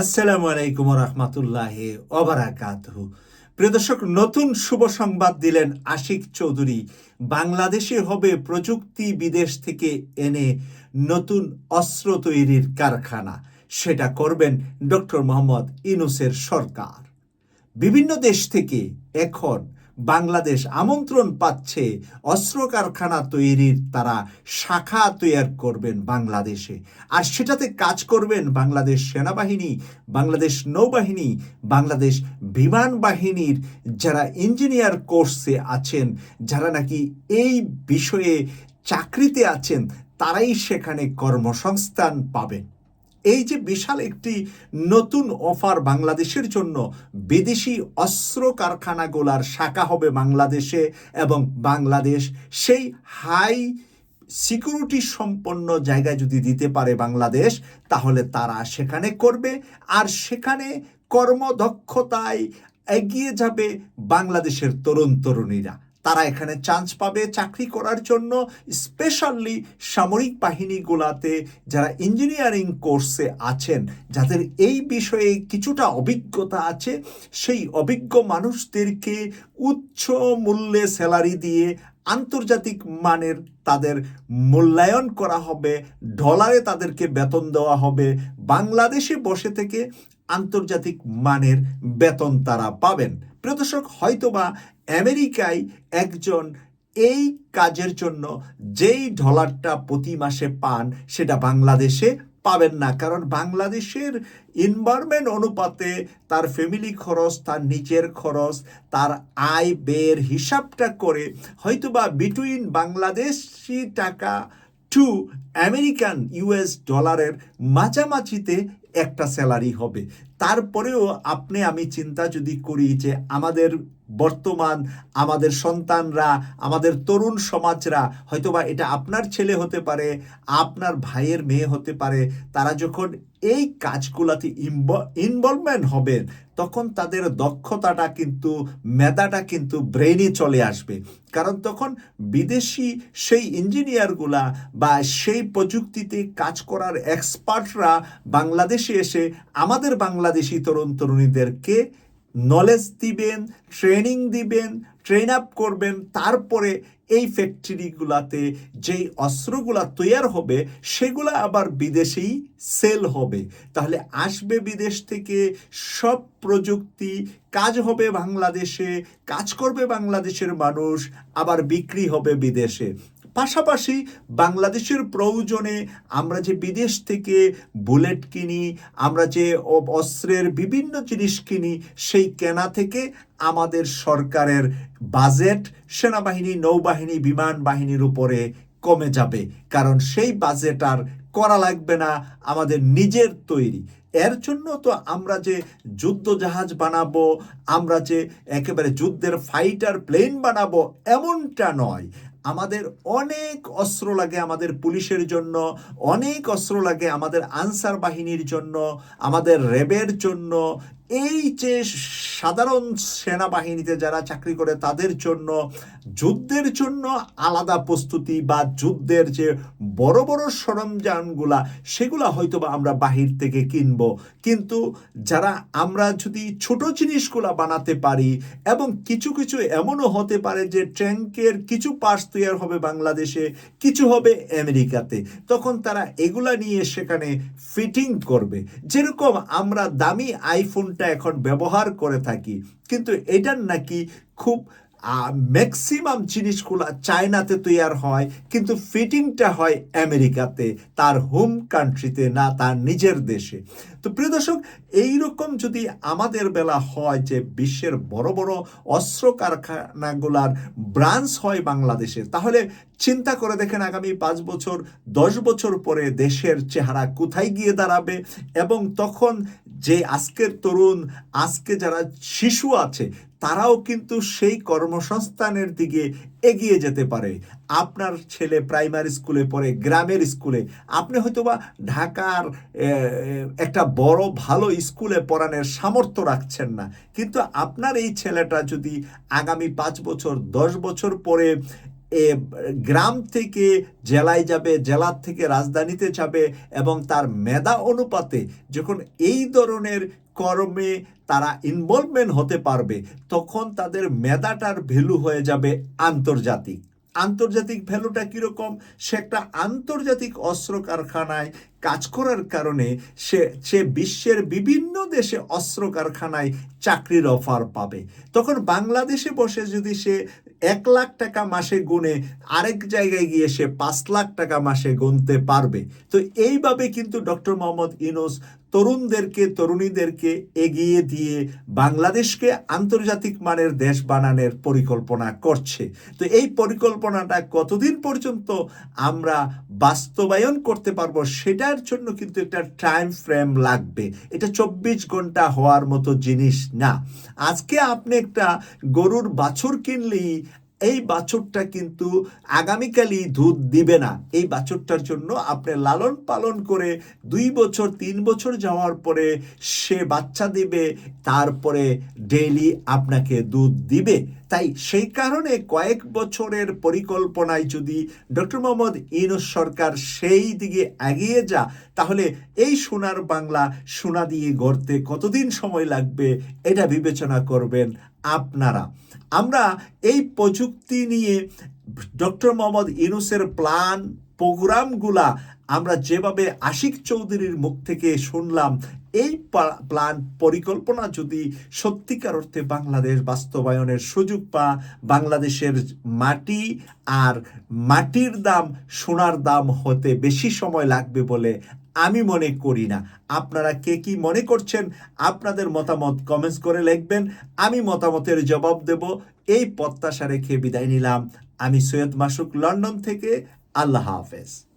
আসসালামু আলাইকুম রহমতুল্লাহ অবরাকাত প্রিয় দর্শক, নতুন শুভ সংবাদ দিলেন আশিক চৌধুরী। বাংলাদেশে হবে প্রযুক্তি বিদেশ থেকে এনে নতুন অস্ত্র তৈরির কারখানা। সেটা করবেন ডক্টর মোহাম্মদ ইনুসের সরকার। বিভিন্ন দেশ থেকে এখন বাংলাদেশ আমন্ত্রণ পাচ্ছে অস্ত্র কারখানা তৈরির, তারা শাখা তৈরি করবেন বাংলাদেশে। আর সেটাতে কাজ করবেন বাংলাদেশ সেনাবাহিনী, বাংলাদেশ নৌবাহিনী, বাংলাদেশ বিমান বাহিনীর যারা ইঞ্জিনিয়ার কোর্সে আছেন, যারা নাকি এই বিষয়ে চাকরিতে আছেন, তারাই সেখানে কর্মসংস্থান পাবেন। এই যে বিশাল একটি নতুন অফার বাংলাদেশের জন্য বিদেশি অস্ত্র কারখানাগুলার শাখা হবে বাংলাদেশে এবং বাংলাদেশ সেই হাই সিকিউরিটি সম্পন্ন জায়গায় যদি দিতে পারে বাংলাদেশ, তাহলে তারা সেখানে করবে। আর সেখানে কর্মদক্ষতায় এগিয়ে যাবে বাংলাদেশের তরুণ তরুণীরা তারা এখানে চান্স পাবে চাকরি করার জন্য স্পেশালি সামরিক বাহিনীগুলাতে যারা ইঞ্জিনিয়ারিং কোর্সে আছেন, যাদের এই বিষয়ে কিছুটা অভিজ্ঞতা আছে, সেই অভিজ্ঞ মানুষদেরকে উচ্চ মূল্যে স্যালারি দিয়ে আন্তর্জাতিক মানের তাদের মূল্যায়ন করা হবে ডলারে তাদেরকে বেতন দেওয়া হবে, বাংলাদেশে বসে থেকে আন্তর্জাতিক মানের বেতন তারা পাবেন। প্রিয় দর্শক, হয়তোবা আমেরিকায় একজন এই কাজের জন্য যেই ডলারটা প্রতি মাসে পান, সেটা বাংলাদেশে পাবেন না। কারণ বাংলাদেশের ইনভারমেন্ট অনুপাতে তার ফ্যামিলি খরচ, তার নিজের খরচ, তার আয়, ব্যয়ের হিসাবটা করে হয়তোবা বিটুইন বাংলাদেশি টাকা টু আমেরিকান ইউএস ডলারের মাঝামাঝিতে একটা স্যালারি হবে। তারপরেও আপনি, আমি চিন্তা যদি করি যে আমাদের বর্তমান, আমাদের সন্তানরা, আমাদের তরুণ সমাজরা, হয়তোবা এটা আপনার ছেলে হতে পারে, আপনার ভাইয়ের মেয়ে হতে পারে, তারা যখন এই কাজগুলাতে ইনভলভমেন্ট হবেন, তখন তাদের দক্ষতাটা কিন্তু, মেধাটা কিন্তু ব্রেইনে চলে আসবে। কারণ তখন বিদেশি সেই ইঞ্জিনিয়ারগুলা বা সেই প্রযুক্তিতে কাজ করার এক্সপার্টরা বাংলাদেশে এসে আমাদের বাংলাদেশি তরুণ তরুণীদেরকে নলেজ দিবেন ট্রেনিং দিবেন ট্রেন আপ করবেন। তারপরে এই ফ্যাক্টরিগুলাতে যেই অস্ত্রগুলা তৈয়ার হবে, সেগুলা আবার বিদেশেই সেল হবে। তাহলে আসবে বিদেশ থেকে সব প্রযুক্তি, কাজ হবে বাংলাদেশে, কাজ করবে বাংলাদেশের মানুষ, আবার বিক্রি হবে বিদেশে। পাশাপাশি বাংলাদেশের প্রয়োজনে আমরা যে বিদেশ থেকে বুলেট কিনি, আমরা যে অস্ত্রের বিভিন্ন জিনিস কিনি, সেই কেনা থেকে আমাদের সরকারের বাজেট সেনাবাহিনী, নৌবাহিনী, বিমান বাহিনীর উপরে কমে যাবে। কারণ সেই বাজেট আর করা লাগবে না, আমাদের নিজের তৈরি। এর জন্য তো আমরা যে যুদ্ধ জাহাজ বানাবো, আমরা যে একেবারে যুদ্ধের ফাইটার প্লেন বানাবো, এমনটা নয়। আমাদের অনেক অস্ত্র লাগে আমাদের পুলিশের জন্য, অনেক অস্ত্র লাগে আমাদের আনসার বাহিনীর জন্য, আমাদের র্যাবের জন্য এই যে সাধারণ সেনাবাহিনীতে যারা চাকরি করে, তাদের জন্য, যুদ্ধের জন্য আলাদা প্রস্তুতি বা যুদ্ধের যে বড় বড় সরঞ্জামগুলা, সেগুলা হয়তো বা আমরা বাহির থেকে কিনব। কিন্তু যারা আমরা যদি ছোট জিনিসগুলা বানাতে পারি এবং কিছু কিছু এমনও হতে পারে যে ট্যাঙ্কের কিছু পার্টস তৈরি হবে বাংলাদেশে, কিছু হবে আমেরিকাতে, তখন তারা এগুলা নিয়ে সেখানে ফিটিং করবে। যেরকম আমরা দামি আইফোনটা এখন ব্যবহার করে থাকি। কিন্তু এটার নাকি খুব ম্যাক্সিমাম জিনিসগুলো চায়নাতে তৈয়ার হয়, কিন্তু ফিটিংটা হয় আমেরিকাতে, তার হোম কান্ট্রিতে না তার নিজের দেশে। তো প্রিয় দর্শক, এইরকম যদি আমাদের বেলা হয় যে বিশ্বের বড় বড় অস্ত্র কারখানাগুলার ব্রাঞ্চ হয় বাংলাদেশে, তাহলে চিন্তা করে দেখেন আগামী পাঁচ বছর, দশ বছর পরে দেশের চেহারা কোথায় গিয়ে দাঁড়াবে এবং তখন যে আজকের তরুণ, আজকে যারা শিশু আছে তারাও কিন্তু সেই কর্মসংস্থানের দিকে এগিয়ে যেতে পারে। আপনার ছেলে প্রাইমারি স্কুলে পড়ে, গ্রামের স্কুলে, আপনি হয়তোবা ঢাকার একটা বড় ভালো স্কুলে পড়ানোর সামর্থ্য রাখছেন না। কিন্তু আপনার এই ছেলেটা যদি আগামী পাঁচ বছর, দশ বছর পরে গ্রাম থেকে জেলায় যাবে, জেলার থেকে রাজধানীতে যাবে এবং তার মেধা অনুপাতে যখন এই ধরনের কর্মে তারা ইনভলভমেন্ট হতে পারবে, তখন তাদের মেধাটার ভ্যালু হয়ে যাবে আন্তর্জাতিক। আন্তর্জাতিক ভ্যালুটা কীরকম? সে একটা আন্তর্জাতিক অস্ত্র কারখানায় কাজ করার কারণে সে সে বিশ্বের বিভিন্ন দেশে অস্ত্র কারখানায় চাকরির অফার পাবে। তখন বাংলাদেশে বসে যদি সে এক লাখ টাকা মাসে গুনে আরেক জায়গায় গিয়ে সে পাঁচ লাখ টাকা মাসে গুনতে পারবে। তো এইভাবে কিন্তু ডক্টর মোহাম্মদ ইনোস তরুণদেরকে, তরুণীদেরকে এগিয়ে দিয়ে বাংলাদেশকে আন্তর্জাতিক মানের দেশ বানানোর পরিকল্পনা করছে। তো এই পরিকল্পনাটা কতদিন পর্যন্ত আমরা বাস্তবায়ন করতে পারব, সেটার জন্য কিন্তু একটা টাইম ফ্রেম লাগবে। এটা চব্বিশ ঘণ্টা হওয়ার মতো জিনিস না। আজকে আপনি একটা গরুর বাছুর কিনলেই এই বাছুরটা কিন্তু আগামীকালই দুধ দিবে না। এই বাছুরটার জন্য আপনি লালন পালন করে দুই বছর, তিন বছর যাওয়ার পরে সে বাচ্চা দিবে, তারপরে ডেইলি আপনাকে দুধ দিবে। তাই সেই কারণে কয়েক বছরের পরিকল্পনায় যদি ডক্টর মোহাম্মদ ইনুস সরকার সেই দিকে এগিয়ে যা, তাহলে এই সোনার বাংলা সোনা দিয়ে গড়তে কতদিন সময় লাগবে এটা বিবেচনা করবেন আপনারা। আমরা এই প্রযুক্তি নিয়ে ডক্টর মোহাম্মদ ইনুসের প্ল্যান প্রোগ্রামগুলা আমরা যেভাবে আশিক চৌধুরীর মুখ থেকে শুনলাম, এই প্ল্যান পরিকল্পনা যদি সত্যিকার অর্থে বাংলাদেশ বাস্তবায়নের সুযোগ পা, বাংলাদেশের মাটি আর মাটির দাম সোনার দাম হতে বেশি সময় লাগবে বলে আমি মনে করি না। আপনারা কে কি মনে করছেন, আপনাদের মতামত কমেন্টস করে লিখবেন। আমি মতামতের জবাব দেব, এই প্রত্যাশা রেখে বিদায় নিলাম। আমি সৈয়দ মাসুক, লন্ডন থেকে আল্লাহ হাফেজ।